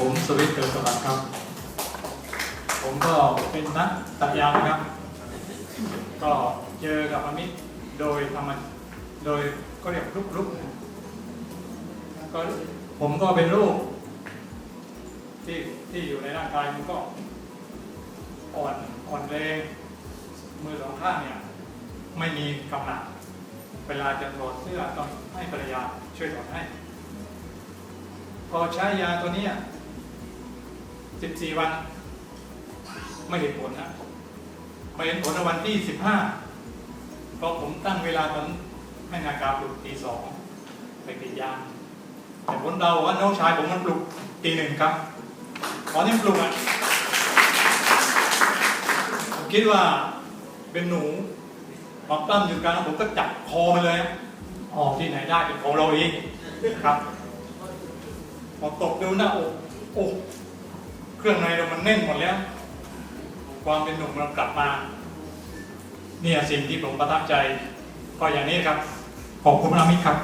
ผมสวิตเตอร์สวัสดิ์ครับ ผมก็เป็นนักตัดยางนะครับ ก็เจอกับอมิตรโดยธรรมโดยก็เรียกลุกลุกก็ผมก็เป็นโรคที่ที่อยู่ในร่างกายมันก็อ่อนอ่อนแรงมือสองข้างเนี่ยไม่มีกำลังเวลาจะถอดเสื้อต้องให้ภรรยาช่วยถอดให้ พอใช้ยาตัวเนี้ย14วัน ไม่เห็นผลนะไม่เห็นผลในวันที่15เพราะผมตั้งเวลาตอนให้นาฬิกาปลุกตีสองไปกรีดยางแต่ผลเราว่าน้องชายผมมันปลุกตีหนึ่งครับตอนนี้ปลุกอะผมคิดว่าเป็นหนูพอปล้ำอยู่กลางผมก็จับคอมันเลยอะออกที่ไหนได้เป็นของเราเองครับพอตกดูหน้าอกอก เครื่องในเรามันแน่นหมดแล้ว ความเป็นหนุ่มเรากลับมา เนี่ยสิ่งที่ผมประทับใจ ก็อย่างนี้ครับ ขอบคุณอามิตรครับ